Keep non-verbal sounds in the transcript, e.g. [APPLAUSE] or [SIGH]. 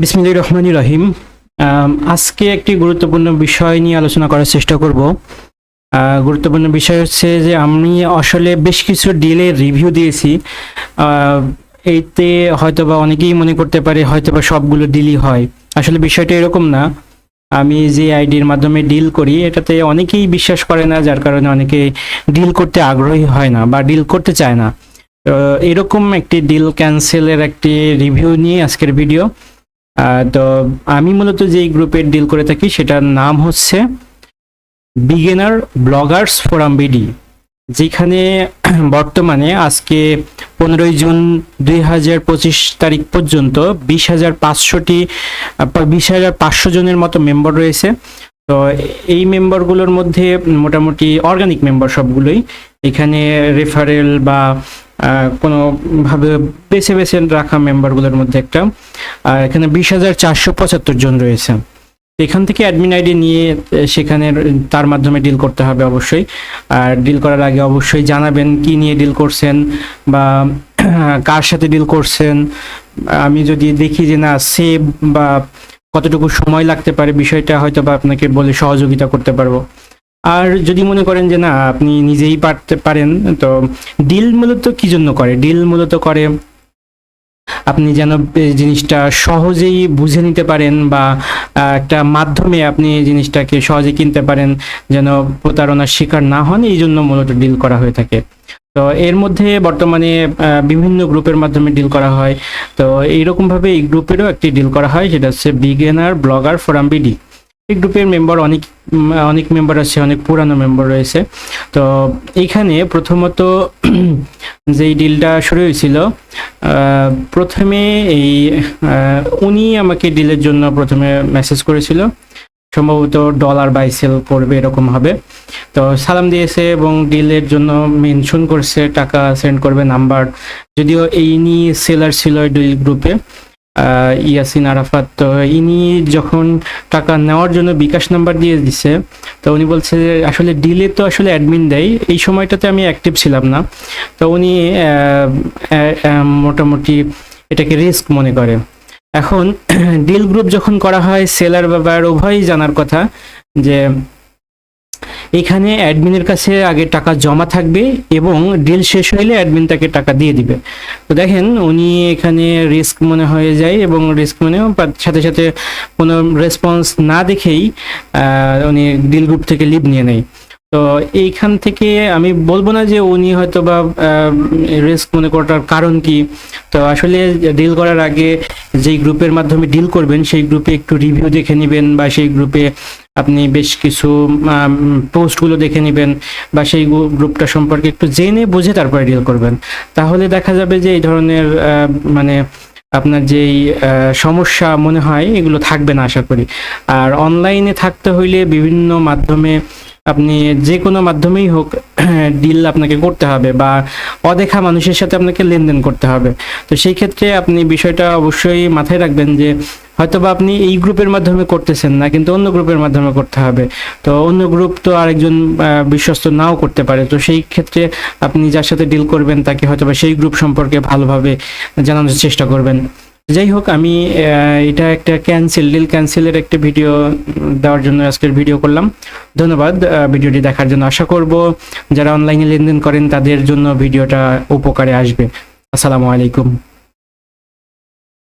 বিসমিল্লাহির রহমানির রহিম। আজকে একটি গুরুত্বপূর্ণ বিষয় নিয়ে আলোচনা করার চেষ্টা করব। গুরুত্বপূর্ণ বিষয় হচ্ছে যে আমি আসলে বেশ কিছু ডিলের রিভিউ দিয়েছি। এইতে হয়তোবা অনেকেই মনে করতে পারে হয়তোবা সবগুলো ডিলই হয়। আসলে বিষয়টা এরকম না। আমি যে আইডির মাধ্যমে ডিল করি, এটাতে অনেকেই বিশ্বাস করে না, যার কারণে অনেকে ডিল করতে আগ্রহী হয় না বা ডিল করতে চায় না। এরকম একটি ডিল ক্যান্সেলের একটি রিভিউ নিয়ে আজকের ভিডিও। তো আমি মূলত যেই গ্রুপের ডিল করে থাকি সেটার নাম হচ্ছে বিগিনার ব্লগার্স ফোরাম বিডি যেখানে [CLEARS THROAT] বর্তমানে আজকে পনেরোই জুন দুই হাজার পঁচিশ তারিখ পর্যন্ত বিশ হাজার পাঁচশোটি বিশ হাজার পাঁচশো জনের মতো মেম্বার রয়েছে। তো এই মেম্বারগুলোর মধ্যে মোটামুটি অর্গানিক মেম্বার সবগুলোই। এখানে রেফারেল বা কোনোভাবে বেছে বেছে রাখা মেম্বারগুলোর মধ্যে একটা। আর এখানে বিশ হাজার চারশো পঁচাত্তর জন রয়েছে। এখান থেকে অ্যাডমিন আইডি নিয়ে সেখানে তার মাধ্যমে ডিল করতে হবে অবশ্যই। আর ডিল করার আগে অবশ্যই জানাবেন কি নিয়ে ডিল করছেন বা [CLEARS THROAT] কার সাথে ডিল করছেন। আমি যদি দেখি যে না সেভ বা কতটুকু সময় লাগতে পারে বিষয়টা হয়তো বা আপনাকে বলে সহযোগিতা করতে পারব। আর যদি মনে করেন যে না, আপনি নিজেই পারতে পারেন, তো ডিল মূলত কি জন্য করে? ডিল মূলত করে আপনি যেন এই জিনিসটা সহজেই বুঝে নিতে পারেন বা একটা মাধ্যমে আপনি জিনিসটাকে সহজে কিনতে পারেন, যেন প্রতারণার শিকার না হন, এই জন্য মূলত ডিল করা হয়ে থাকে। তো এর মধ্যে বর্তমানে বিভিন্ন গ্রুপের মাধ্যমে ডিল করা হয়। তো এইরকমভাবে এই গ্রুপেরও একটি ডিল করা হয়, সেটা হচ্ছে বিগেনার ব্লগার ফোরাম বিডি এই গ্রুপের মেম্বার অনেক অনেক মেম্বার আছে, অনেক পুরানো মেম্বার রয়েছে। তো এইখানে প্রথমত [CLEARS THROAT] যেই ডিলটা শুরু হয়েছিল প্রথমে এই উনি আমাকে ডিলের জন্য প্রথমে মেসেজ করেছিল। সম্ভবত ডলার বাই সেল করবে, এরকম হবে। তো সালাম দিয়েছে এবং ডিলের জন্য মেনশন করছে, টাকা সেন্ড করবে নাম্বার যদিও এই নিয়ে সেলার ছিল ডিল গ্রুপে ইয়াসিন আরাফাত। তো ইনি যখন টাকা নেওয়ার জন্য বিকাশ নাম্বার দিয়ে দিছে, তো উনি বলছে যে আসলে ডিলে তো আসলে অ্যাডমিন দেয়, এই সময়টাতে আমি অ্যাক্টিভ ছিলাম না। তো উনি মোটামুটি এটাকে রিস্ক মনে করে। এখন [CLEARS THROAT] ডিল গ্রুপ যখন করা হয় সেলার বা বায়ার উভয়ই জানার কথা যে এখানে অ্যাডমিনের কাছে আগে টাকা জমা থাকবে এবং ডিল শেষ হইলে অ্যাডমিন তাকে টাকা দিয়ে দিবে। তো দেখেন, উনি এখানে রিস্ক মনে হয়ে যায় এবং রিস্ক মনেও বা- সাথে সাথে কোনো রেসপন্স না দেখেই উনি ডিল গ্রুপ থেকে লিভ নিয়ে নেয়। তো এইখান থেকে আমি বলব না যে উনি হয়তো বা রিস্ক মনে করার কারণ কি। তো আসলে ডিল করার আগে যেই গ্রুপের মাধ্যমে ডিল করবেন, সেই গ্রুপে একটু রিভিউ দেখে নেবেন বা সেই গ্রুপে আপনি বেশ কিছু পোস্টগুলো দেখে নেবেন বা সেই গ্রুপটা সম্পর্কে একটু জেনে বুঝে তারপরে ডিল করবেন। তাহলে দেখা যাবে যে এই ধরনের মানে আপনার যেই সমস্যা মনে হয় এগুলো থাকবে না আশা করি। আর অনলাইনে থাকতে হইলে বিভিন্ন মাধ্যমে আপনি যে কোনো মাধ্যমেই হোক [CLEARS THROAT] ডিল আপনাকে করতে হবে বা অদেখা মানুষের সাথে আপনাকে লেনদেন করতে হবে। তো সেই ক্ষেত্রে আপনি বিষয়টা অবশ্যই মাথায় রাখবেন যে, হয়তোবা আপনি এই গ্রুপের মাধ্যমে করতেছেন না, কিন্তু অন্য গ্রুপের মাধ্যমে করতে হবে। তো অন্য গ্রুপ তো আরেকজন বিশ্বস্ত নাও করতে পারে। তো সেই ক্ষেত্রে আপনি যার সাথে ডিল করবেন, তাকে হয়তোবা সেই গ্রুপ সম্পর্কে ভালোভাবে জানানোর চেষ্টা করবেন। যাই হোক আমি এটা একটা ক্যান্সেল ডিল ক্যান্সেলের একটা ভিডিও দেওয়ার জন্য আজকের ভিডিও করলাম। ধন্যবাদ ভিডিওটি দেখার জন্য আশা করব। যারা অনলাইনে লেনদেন করেন, তাদের জন্য ভিডিওটা উপকারে আসবে। আসসালামু আলাইকুম।